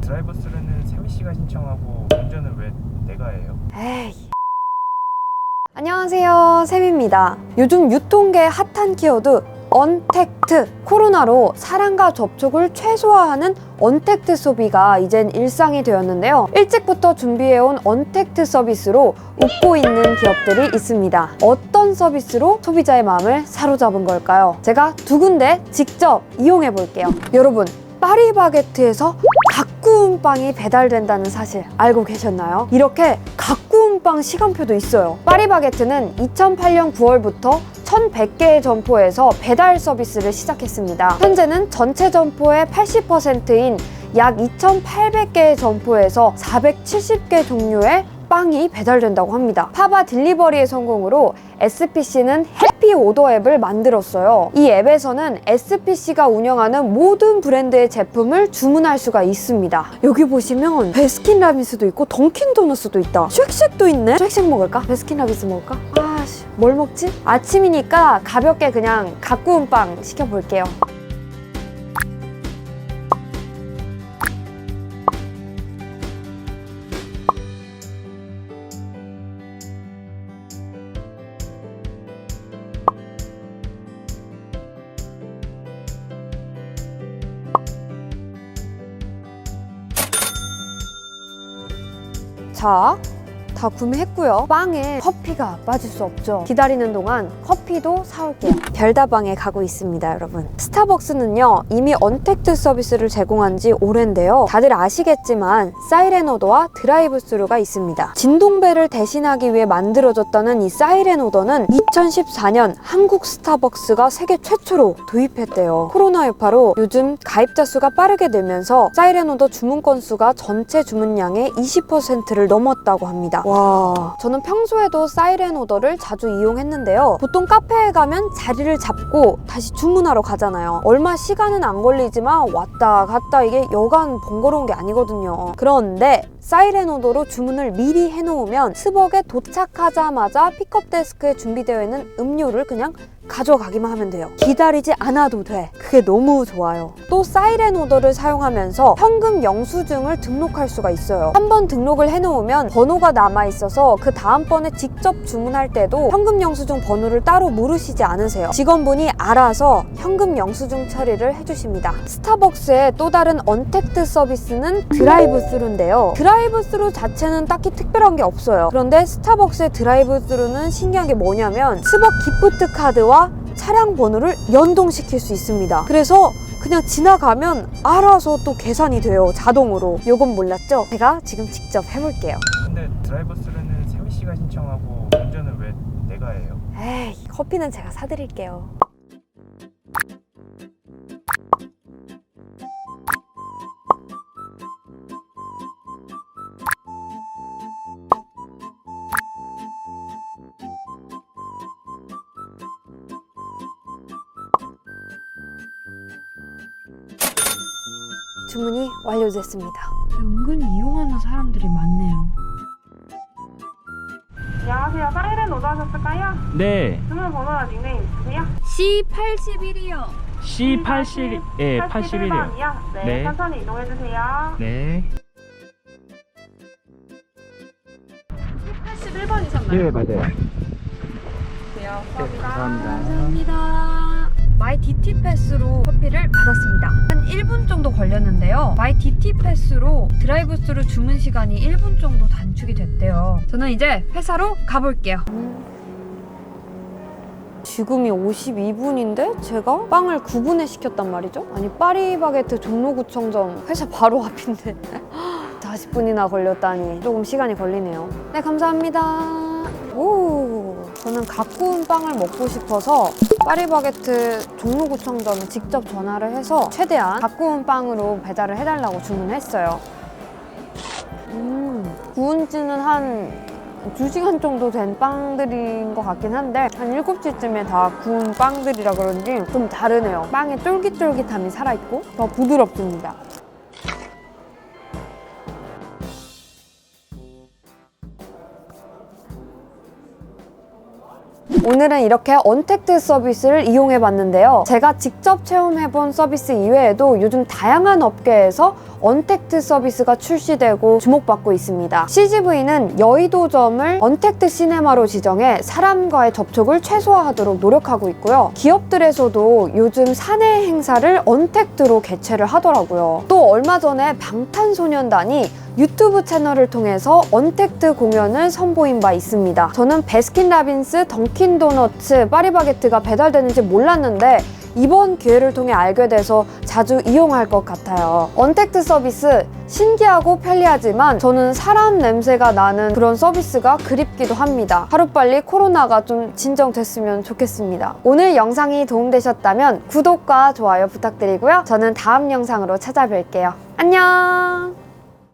드라이버 스루는 세미 씨가 신청하고 운전은 왜 내가 해요? 에이. 안녕하세요. 샘입니다. 요즘 유통계 핫한 키워드 언택트. 코로나로 사람과 접촉을 최소화하는 언택트 소비가 이젠 일상이 되었는데요. 일찍부터 준비해온 언택트 서비스로 웃고 있는 기업들이 있습니다. 어떤 서비스로 소비자의 마음을 사로잡은 걸까요? 제가 두 군데 직접 이용해 볼게요. 여러분, 파리바게트에서 각 구운 빵이 배달된다는 사실 알고 계셨나요? 이렇게 각 구운 빵 시간표도 있어요. 파리바게트는 2008년 9월부터 1,100개의 점포에서 배달 서비스를 시작했습니다. 현재는 전체 점포의 80%인 약 2,800개의 점포에서 470개 종류의 빵이 배달된다고 합니다. 파바 딜리버리의 성공으로 SPC는 해피 오더 앱을 만들었어요. 이 앱에서는 SPC가 운영하는 모든 브랜드의 제품을 주문할 수가 있습니다. 여기 보시면 베스킨 라빈스도 있고 던킨도너스도 있다. 쉑쉑도 있네. 쉑쉑 먹을까? 베스킨 라빈스 먹을까? 아씨, 뭘 먹지? 아침이니까 가볍게 그냥 갓 구운 빵 시켜볼게요. 자, 다 구매했고요. 빵에 커피가 빠질 수 없죠. 기다리는 동안 커피도 사올게요. 별다방에 가고 있습니다, 여러분. 스타벅스는요, 이미 언택트 서비스를 제공한 지 오랜데요. 다들 아시겠지만 사이렌 오더와 드라이브 스루가 있습니다. 진동벨을 대신하기 위해 만들어졌다는 이 사이렌 오더는 2014년 한국 스타벅스가 세계 최초로 도입했대요. 코로나 여파로 요즘 가입자 수가 빠르게 늘면서 사이렌 오더 주문 건수가 전체 주문량의 20%를 넘었다고 합니다. 와, 저는 평소에도 사이렌 오더를 자주 이용했는데요. 보통 카페에 가면 자리를 잡고 다시 주문하러 가잖아요. 얼마 시간은 안 걸리지만 왔다 갔다 이게 여간 번거로운 게 아니거든요. 그런데 사이렌 오더로 주문을 미리 해놓으면 스벅에 도착하자마자 픽업 데스크에 준비되어 있는 음료를 그냥 가져가기만 하면 돼요. 기다리지 않아도 돼. 그게 너무 좋아요. 또 사이렌 오더를 사용하면서 현금 영수증을 등록할 수가 있어요. 한 번 등록을 해놓으면 번호가 남아 있어서 그 다음번에 직접 주문할 때도 현금 영수증 번호를 따로 물으시지 않으세요. 직원분이 알아서 현금 영수증 처리를 해주십니다. 스타벅스의 또 다른 언택트 서비스는 드라이브 스루인데요. 드라이브 스루 자체는 딱히 특별한 게 없어요. 그런데 스타벅스의 드라이브 스루는 신기한 게 뭐냐면 스벅 기프트 카드와 차량 번호를 연동시킬 수 있습니다. 그래서 그냥 지나가면 알아서 또 계산이 돼요. 자동으로. 요건 몰랐죠? 제가 지금 직접 해볼게요. 근데 드라이버 스루는 세미 씨가 신청하고 운전은 왜 내가 해요? 에이, 커피는 제가 사드릴게요. 주문이 완료됐습니다. 은근 이용하는 사람들이 많네요. 안녕하세요. 사이렌 오더 하셨을까요? 네, 주문 번호나 닉네임 있으세요? C81이요. C80, 예, 81이요. 81번이요? 네, 네. 천천히 이동해주세요. 네. 81번이셨나요? 네, 맞아요. 네, 감사합니다. 감사합니다. 마이 DT 패스로 커피를 받았습니다. 한 패스로 드라이브 스루 주문 시간이 1분 정도 단축이 됐대요. 저는 이제 회사로 가볼게요. 지금이 52분인데 제가 빵을 9분에 시켰단 말이죠? 아니 파리바게트 종로구청점 회사 바로 앞인데 40분이나 걸렸다니 조금 시간이 걸리네요. 네 감사합니다. 오 저는 갓 구운 빵을 먹고 싶어서 파리바게트 종로구청점에 직접 전화를 해서 최대한 갓 구운 빵으로 배달을 해달라고 주문했어요. 음, 구운 지는 한 2시간 정도 된 빵들인 것 같긴 한데 한 7시쯤에 다 구운 빵들이라 그런지 좀 다르네요. 빵의 쫄깃쫄깃함이 살아있고 더 부드럽습니다. 오늘은 이렇게 언택트 서비스를 이용해 봤는데요. 제가 직접 체험해 본 서비스 이외에도 요즘 다양한 업계에서 언택트 서비스가 출시되고 주목받고 있습니다. CGV는 여의도점을 언택트 시네마로 지정해 사람과의 접촉을 최소화하도록 노력하고 있고요. 기업들에서도 요즘 사내 행사를 언택트로 개최를 하더라고요. 또 얼마 전에 방탄소년단이 유튜브 채널을 통해서 언택트 공연을 선보인 바 있습니다. 저는 베스킨라빈스, 던 킨도너츠, 파리바게트가 배달되는지 몰랐는데 이번 기회를 통해 알게 돼서 자주 이용할 것 같아요. 언택트 서비스 신기하고 편리하지만 저는 사람 냄새가 나는 그런 서비스가 그립기도 합니다. 하루빨리 코로나가 좀 진정됐으면 좋겠습니다. 오늘 영상이 도움되셨다면 구독과 좋아요 부탁드리고요. 저는 다음 영상으로 찾아뵐게요. 안녕!